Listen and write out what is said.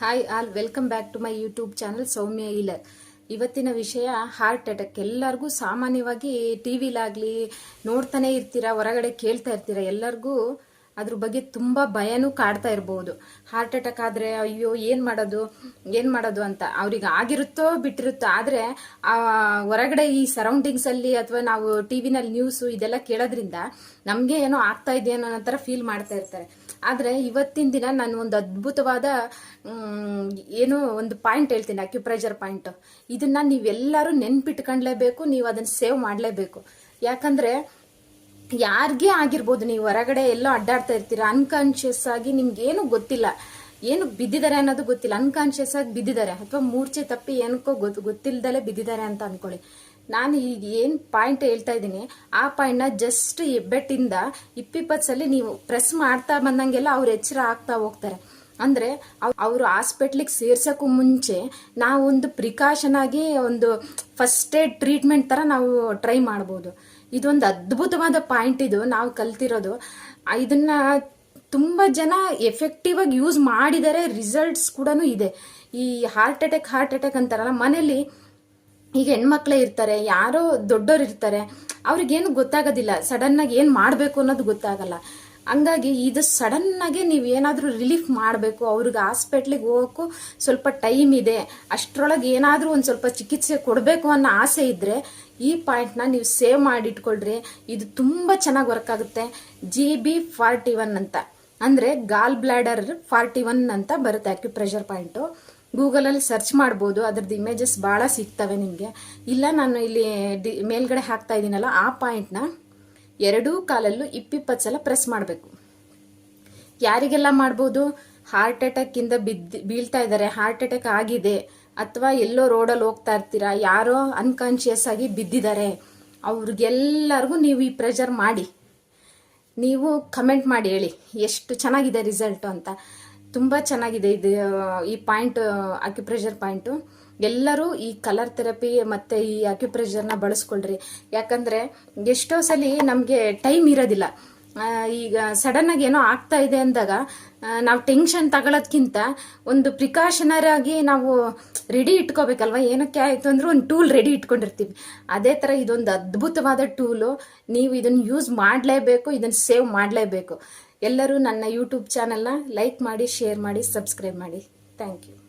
Hi all welcome back to my YouTube channel Soumya ಇಲರ್ ಇವತ್ತಿನ ವಿಷಯ heart attack ಎಲ್ಲರಿಗೂ ಸಾಮಾನ್ಯವಾಗಿ ಟಿ ವಿಲಾಗಲಿ ನೋಡ್ತಾನೆ ಇರ್ತೀರಾ, ಹೊರಗಡೆ ಕೇಳ್ತಾ ಇರ್ತೀರಾ, ಎಲ್ಲರಿಗೂ ಅದ್ರ ಬಗ್ಗೆ ತುಂಬ ಭಯನೂ ಕಾಡ್ತಾ ಇರ್ಬೋದು. ಹಾರ್ಟ್ ಅಟ್ಯಾಕ್ ಆದರೆ ಅಯ್ಯೋ, ಏನು ಮಾಡೋದು ಏನು ಮಾಡೋದು ಅಂತ. ಅವ್ರಿಗೆ ಆಗಿರುತ್ತೋ ಬಿಟ್ಟಿರುತ್ತೋ, ಆದರೆ ಹೊರಗಡೆ ಈ ಸರೌಂಡಿಂಗ್ಸಲ್ಲಿ ಅಥವಾ ನಾವು ಟಿ ವಿನಲ್ಲಿ ನ್ಯೂಸು ಇದೆಲ್ಲ ಕೇಳೋದ್ರಿಂದ ನಮಗೆ ಏನೋ ಆಗ್ತಾ ಇದೆ ಅನ್ನೋ ಥರ ಫೀಲ್ ಮಾಡ್ತಾ ಇರ್ತಾರೆ. ಆದರೆ ಇವತ್ತಿನ ದಿನ ನಾನು ಒಂದು ಅದ್ಭುತವಾದ ಏನು ಒಂದು ಪಾಯಿಂಟ್ ಹೇಳ್ತೀನಿ ಅಕ್ಯುಪ್ರೆಷರ್ ಪಾಯಿಂಟ್ ಇದನ್ನ ನೀವೆಲ್ಲರೂ ನೆನ್ಪಿಟ್ಕೊಂಡ್ಲೇಬೇಕು, ನೀವು ಅದನ್ನ ಸೇವ್ ಮಾಡಲೇಬೇಕು. ಯಾಕಂದ್ರೆ ಯಾರಿಗೆ ಆಗಿರ್ಬೋದು, ನೀವು ಹೊರಗಡೆ ಎಲ್ಲೋ ಅಡ್ಡಾಡ್ತಾ ಇರ್ತೀರ ಅನ್ಕಾನ್ಶಿಯಸ್ ಆಗಿ ನಿಮ್ಗೆ ಏನು ಗೊತ್ತಿಲ್ಲ. ಏನು ಬಿದ್ದಿದ್ದಾರೆ ಅನ್ನೋದು ಗೊತ್ತಿಲ್ಲ. ಅನ್ಕಾನ್ಶಿಯಸ್ ಆಗಿ ಬಿದ್ದಿದ್ದಾರೆ. ಅಥವಾ ಮೂರ್ಛೆ ತಪ್ಪಿ ಏನಕ್ಕೋ ಗೊತ್ತು ಗೊತ್ತಿಲ್ಲದಲೇ ಬಿದ್ದಿದ್ದಾರೆ ಅಂತ ಅನ್ಕೊಳ್ಳಿ. ನಾನು ಈಗ ಏನು ಪಾಯಿಂಟ್ ಹೇಳ್ತಾ ಇದ್ದೀನಿ, ಆ ಪಾಯಿಂಟ್ನ ಜಸ್ಟ್ ಹೆಬ್ಬೆಟ್ಟಿಂದ ಇಪ್ಪಿಪ್ಪತ್ತು ಸಲ ನೀವು ಪ್ರೆಸ್ ಮಾಡ್ತಾ ಬಂದಂಗೆಲ್ಲ ಅವ್ರು ಎಚ್ಚರ ಆಗ್ತಾ ಹೋಗ್ತಾರೆ. ಅಂದ್ರೆ ಅವರು ಹಾಸ್ಪಿಟ್ಲಿಗೆ ಸೇರ್ಸಕ್ಕೂ ಮುಂಚೆ ನಾವು ಒಂದು ಪ್ರಿಕಾಷನ್ ಆಗಿ ಒಂದು ಫಸ್ಟ್ ಏಡ್ ಟ್ರೀಟ್ಮೆಂಟ್ ತರ ನಾವು ಟ್ರೈ ಮಾಡ್ಬೋದು. ಇದೊಂದು ಅದ್ಭುತವಾದ ಪಾಯಿಂಟ್ ಇದು, ನಾವು ಕಲ್ತಿರೋದು. ಇದನ್ನ ತುಂಬ ಜನ ಎಫೆಕ್ಟಿವ್ ಆಗಿ ಯೂಸ್ ಮಾಡಿದರೆ ರಿಸಲ್ಟ್ಸ್ ಕೂಡ ಇದೆ. ಈ ಹಾರ್ಟ್ ಅಟ್ಯಾಕ್ ಹಾರ್ಟ್ ಅಟ್ಯಾಕ್ ಅಂತಾರಲ್ಲ, ಮನೇಲಿ ಈಗ ಹೆಣ್ಮಕ್ಳೇ ಇರ್ತಾರೆ, ಯಾರೋ ದೊಡ್ಡೋರು ಇರ್ತಾರೆ, ಅವ್ರಿಗೇನು ಗೊತ್ತಾಗೋದಿಲ್ಲ ಸಡನ್ ಆಗಿ ಏನು ಮಾಡಬೇಕು ಅನ್ನೋದು ಗೊತ್ತಾಗಲ್ಲ. ಹಂಗಾಗಿ ಇದು ಸಡನ್ ಆಗಿ ನೀವು ಏನಾದರೂ ರಿಲೀಫ್ ಮಾಡಬೇಕು, ಅವ್ರಿಗೆ ಹಾಸ್ಪಿಟ್ಲಿಗೆ ಹೋಗೋಕ್ಕೂ ಸ್ವಲ್ಪ ಟೈಮ್ ಇದೆ, ಅಷ್ಟರೊಳಗೆ ಏನಾದರೂ ಒಂದು ಸ್ವಲ್ಪ ಚಿಕಿತ್ಸೆ ಕೊಡಬೇಕು ಅನ್ನೋ ಆಸೆ ಇದ್ದರೆ ಈ ಪಾಯಿಂಟ್ನ ನೀವು ಸೇವ್ ಮಾಡಿ ಇಟ್ಕೊಳ್ರಿ ಇದು ತುಂಬ ಚೆನ್ನಾಗಿ ವರ್ಕ್ ಆಗುತ್ತೆ. ಜಿ ಬಿ ಫಾರ್ಟಿ ಒನ್ ಅಂತ. ಅಂದರೆ ಗಾಲ್ ಬ್ಲಾಡರ್ ಫಾರ್ಟಿ ಒನ್ ಅಂತ ಬರುತ್ತೆ ಅಕ್ಯುಪ್ರೆಷರ್ ಪಾಯಿಂಟು ಗೂಗಲಲ್ಲಿ ಸರ್ಚ್ ಮಾಡ್ಬೋದು, ಅದ್ರದ್ದು ಇಮೇಜಸ್ ಭಾಳ ಸಿಗ್ತವೆ ನಿಮಗೆ ಇಲ್ಲ, ನಾನು ಇಲ್ಲಿ ಡಿ, ಮೇಲ್ಗಡೆ ಹಾಕ್ತಾ ಇದ್ದೀನಲ್ಲ, ಆ ಪಾಯಿಂಟ್ನ ಎರಡೂ ಕಾಲಲ್ಲೂ ಇಪ್ಪಿಪ್ಪತ್ತು ಸಲ ಪ್ರೆಸ್ ಮಾಡಬೇಕು. ಯಾರಿಗೆಲ್ಲ ಮಾಡ್ಬೋದು? ಹಾರ್ಟ್ ಅಟ್ಯಾಕಿಂದ ಬಿದ್ದು, ಬೀಳ್ತಾ ಇದ್ದಾರೆ. ಹಾರ್ಟ್ ಅಟ್ಯಾಕ್ ಆಗಿದೆ. ಅಥವಾ ಎಲ್ಲೋ ರೋಡಲ್ಲಿ ಹೋಗ್ತಾ ಇರ್ತೀರಾ? ಯಾರೋ ಅನ್ಕಾನ್ಶಿಯಸ್ ಆಗಿ ಬಿದ್ದಿದ್ದಾರೆ. ಅವ್ರಿಗೆಲ್ಲರಿಗೂ ನೀವು ಈ ಪ್ರೆಷರ್ ಮಾಡಿ. ನೀವು ಕಮೆಂಟ್ ಮಾಡಿ ಹೇಳಿ, ಎಷ್ಟು ಚೆನ್ನಾಗಿದೆ ರಿಸಲ್ಟು ಅಂತ. ತುಂಬ ಚೆನ್ನಾಗಿದೆ ಇದು ಈ ಪಾಯಿಂಟ್ ಅಕ್ಯುಪ್ರೆಷರ್ ಪಾಯಿಂಟು. ಎಲ್ಲರೂ ಈ ಕಲರ್ ಥೆರಪಿ ಮತ್ತು ಈ ಅಕ್ಯುಪ್ರೆಷರ್ನ ಬಳಸ್ಕೊಳ್ರಿ. ಯಾಕಂದರೆ ಎಷ್ಟೋ ಸಲ ನಮಗೆ ಟೈಮ್ ಇರೋದಿಲ್ಲ. ಈಗ ಸಡನ್ನಾಗಿ ಏನೋ ಆಗ್ತಾ ಇದೆ ಅಂದಾಗ ನಾವು ಟೆನ್ಷನ್ ತಗೊಳ್ಳೋದ್ಕಿಂತ ಒಂದು ಪ್ರಿಕಾಷನರಾಗಿ ನಾವು ರೆಡಿ ಇಟ್ಕೋಬೇಕಲ್ವ? ಏನಕ್ಕೆ ಆಯಿತು ಅಂದ್ರೆ ಒಂದು ಟೂಲ್ ರೆಡಿ ಇಟ್ಕೊಂಡಿರ್ತೀವಿ. ಅದೇ ಥರ ಇದೊಂದು ಅದ್ಭುತವಾದ ಟೂಲು ನೀವು ಇದನ್ನು ಯೂಸ್ ಮಾಡಲೇಬೇಕು, ಇದನ್ನು ಸೇವ್ ಮಾಡಲೇಬೇಕು. ಎಲ್ಲರೂ ನನ್ನ ಯೂಟ್ಯೂಬ್ ಚಾನಲ್ನ ಲೈಕ್ ಮಾಡಿ ಶೇರ್ ಮಾಡಿ ಸಬ್ಸ್ಕ್ರೈಬ್ ಮಾಡಿ. Thank you